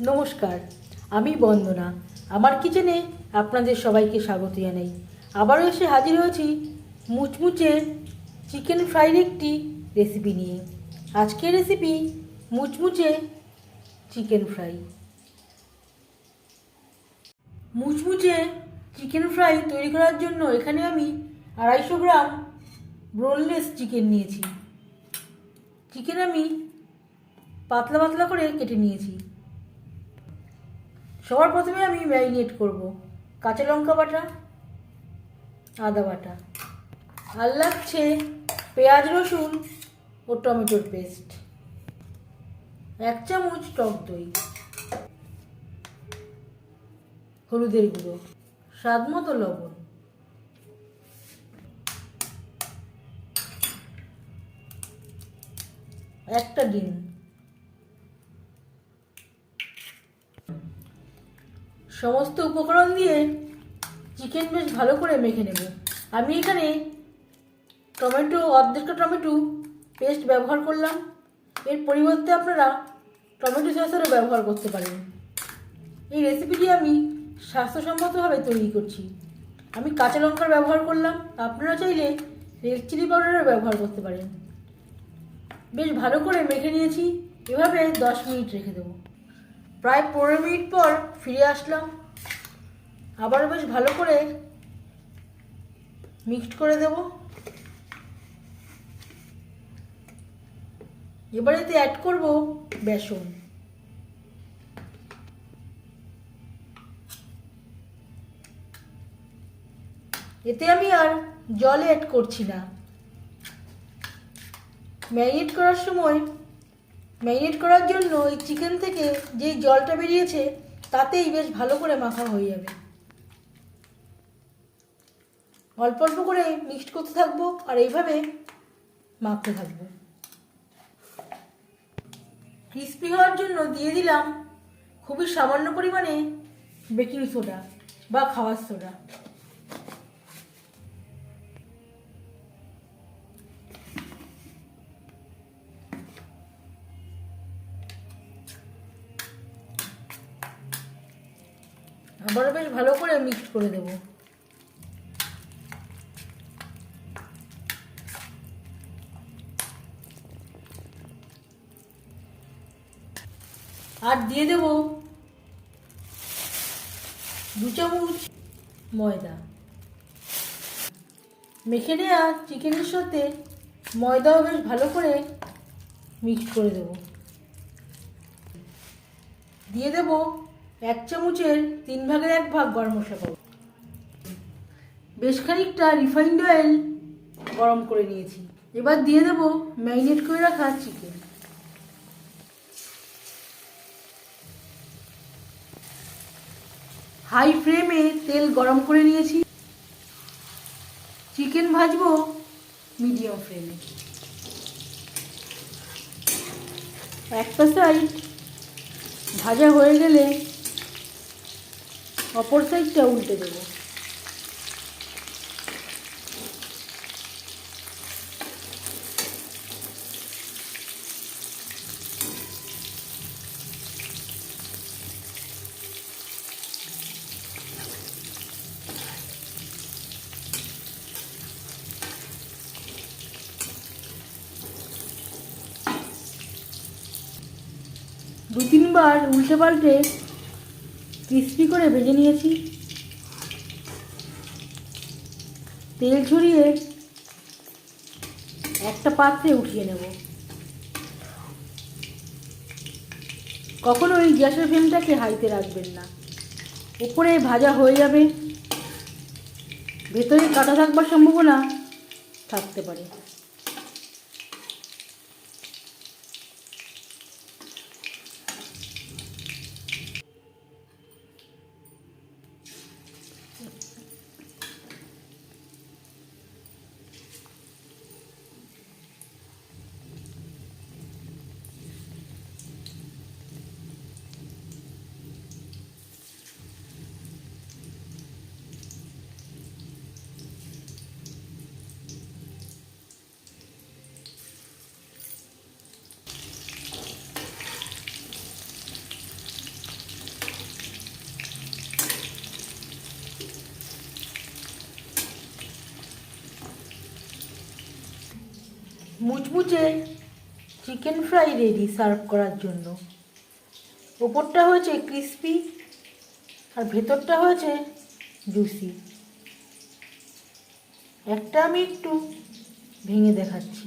নমস্কার, আমি বন্দনা। আমার কিচেনে আপনাদের সবাইকে স্বাগত জানাই। আবারও এসে হাজির হয়েছি মুচমুচে চিকেন ফ্রাইয়ের একটি রেসিপি নিয়ে। আজকের রেসিপি মুচমুচে চিকেন ফ্রাই। মুচমুচে চিকেন ফ্রাই তৈরি করার জন্য এখানে আমি আড়াইশো গ্রাম ব্রোনলেস চিকেন নিয়েছি। চিকেন আমি পাতলা পাতলা করে কেটে নিয়েছি। সবার প্রথমে আমি ম্যারিনেট করব। কাঁচা লঙ্কা বাটা, আদা বাটা। আর লাগছে পেঁয়াজ, রসুন ও টমেটোর পেস্ট। এক চামচ টক দই। হলুদের গুঁড়ো। স্বাদ মতো লবণ। একটা ডিম। সমস্ত উপকরণ দিয়ে চিকেন বেশ ভালো করে মেখে নেব। আমি এখানে টমেটো, অর্ধেকটা টমেটো পেস্ট ব্যবহার করলাম। এর পরিবর্তে আপনারা টমেটো সসেরও ব্যবহার করতে পারেন। এই রেসিপিটি আমি স্বাস্থ্যসম্মতভাবে তৈরি করছি। আমি কাঁচা লঙ্কার ব্যবহার করলাম। আপনারা চাইলে রেড চিলি পাউডারও ব্যবহার করতে পারেন। বেশ ভালো করে মেখে নিয়েছি। এভাবে দশ মিনিট রেখে দেবো। প্রায় পনেরো মিনিট পর ফিরে আসলাম। আবার বেশ ভালো করে মিক্সড করে দেব। এবার এতে অ্যাড করব বেসন। এতে আমি আর জল অ্যাড করছি না। ম্যারিনেট করার সময় ম্যারিনেট করার জন্য এই চিকেন থেকে যেই জলটা বেরিয়েছে, তাতেই বেশ ভালো করে মাখা হয়ে যাবে। অল্প অল্প করে মিক্সড করতে থাকব আর এইভাবে মাখতে থাকব। ক্রিস্পি হওয়ার জন্য দিয়ে দিলাম খুবই সামান্য পরিমাণে বেকিং সোডা বা খাওয়ার সোডা। আবারও বেশ ভালো করে মিক্সড করে দেবো। আর দিয়ে দেব দু চামচ ময়দা। মেখে নেওয়া চিকেনের সাথে ময়দাও বেশ ভালো করে মিক্সড করে দেব। দিয়ে দেব এক চামচের তিন ভাগের এক ভাগ গরম মশলা পাবো বেশ খানিকটা রিফাইন্ড অয়েল গরম করে নিয়েছি। এবার দিয়ে দেব ম্যারিনেট করে রাখা চিকেন হাই ফ্লেমে তেল গরম করে নিয়েছি। চিকেন ভাজবো মিডিয়াম ফ্লেমে একটা সাইড ভাজা হয়ে গেলে অপর সাইডটা উল্টে দেবো। দু তিনবার উল্টে পাল্টে ক্রিস্পি করে ভেজে নিয়েছি। তেল ছড়িয়ে একটা পাত্রে উঠিয়ে নেব। কখনো এই গ্যাসের ফ্লেমটাকে হাইতে রাখবেন না। উপরে ভাজা হয়ে যাবে। ভেতরে কাটা থাকবার সম্ভাবনা থাকতে পারে। মুচমুচে চিকেন ফ্রাই রেডি সার্ভ করার জন্য। ওপরটা হয়েছে ক্রিস্পি আর ভেতরটা হয়েছে জুসি একটা আমি একটু ভেঙে দেখাচ্ছি।